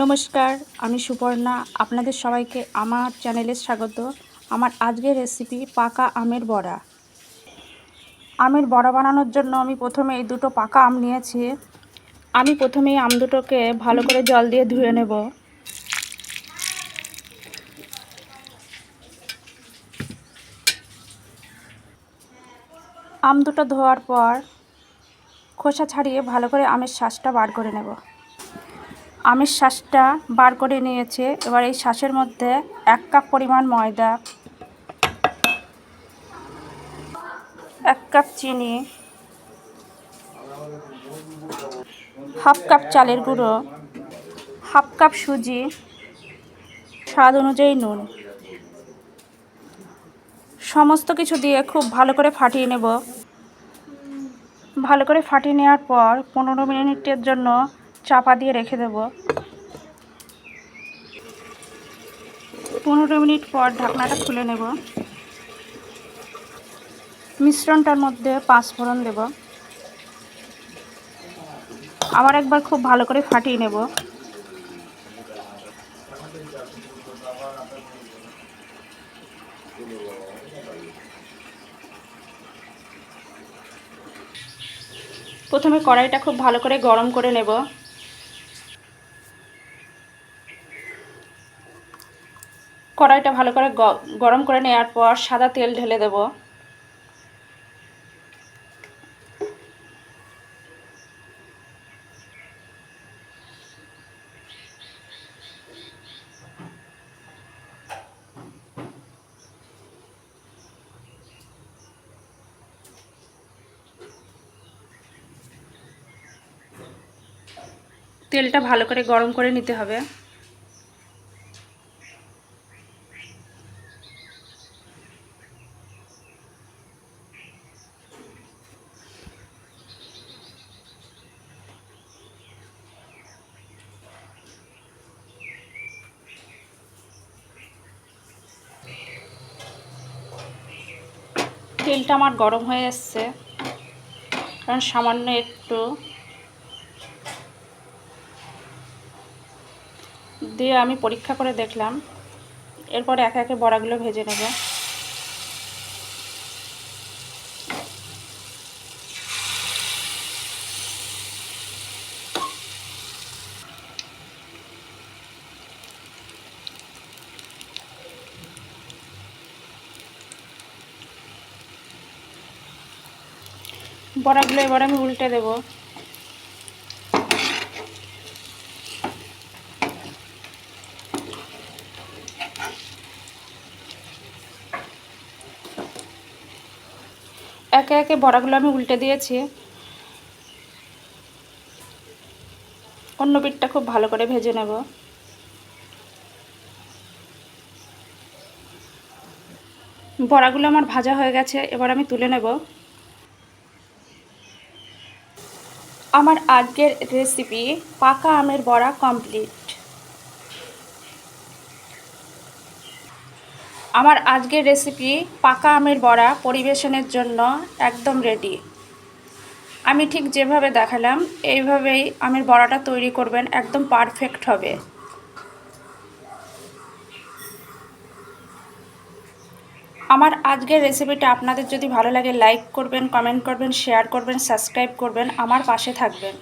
নমস্কার, আমি সুপর্ণা। আপনাদের সবাইকে আমার চ্যানেলে স্বাগত। আমার আজকের রেসিপি পাকা আমের বড়া। আমের বড়া বানানোর জন্য আমি প্রথমে এই দুটো পাকা আম নিয়েছি। আমি প্রথমে এই আম দুটোকে ভালো করে জল দিয়ে ধুয়ে নেব। আম দুটো ধোয়ার পর খোসা ছাড়িয়ে ভালো করে আমের শ্বাসটা বার করে নেব। আমের শ্বাসটা বার করে নিয়েছে। এবার এই শ্বাসের মধ্যে এক কাপ পরিমাণ ময়দা, এক কাপ চিনি, হাফ কাপ চালের গুঁড়ো, হাফ কাপ সুজি, স্বাদ অনুযায়ী নুন। সমস্ত কিছু দিয়ে খুব ভালো করে ফাটিয়ে নেব। ভালো করে ফাটিয়ে নেওয়ার পর পনেরো মিনিটের জন্য চাপা দিয়ে রেখে দেব। পনেরো মিনিট পর ঢাকনাটা খুলে নেব। মিশ্রণটার মধ্যে পাঁচ ফোড়ন দেব। আবার একবার খুব ভালো করে ফাটিয়ে নেব। প্রথমে কড়াইটা খুব ভালো করে গরম করে নেব। কড়াইটা ভালো করে গরম করে নেওয়ার পর সাদা তেল ঢেলে দেব। তেলটা ভালো করে গরম করে নিতে হবে। তেলটা আমার গরম হয়ে এসছে কারণ সামান্য একটু। দিয়ে আমি পরীক্ষা করে দেখলাম। এরপর একে একে বড়াগুলো ভেজে নেব। বড়াগুলো, এবার আমি উল্টে দেবো। একে একে বড়াগুলো আমি উল্টে দিয়েছি। অন্য পিঠটা খুব ভালো করে ভেজে নেব। বড়াগুলো আমার ভাজা হয়ে গেছে, এবার আমি তুলে নেব। আমার আজকের রেসিপি পাকা আমের বড়া কমপ্লিট আমার আজকের রেসিপি পাকা আমের বড়া পরিবেশনের জন্য একদম রেডি আমি ঠিক যেভাবে দেখালাম, এইভাবেই আমের বড়াটা তৈরি করবেন, একদম পারফেক্ট হবে। আমার আজকের রেসিপিটা আপনাদের যদি ভালো লাগে লাইক করবেন কমেন্ট করবেন শেয়ার করবেন সাবস্ক্রাইব করবেন, আমার পাশে থাকবেন।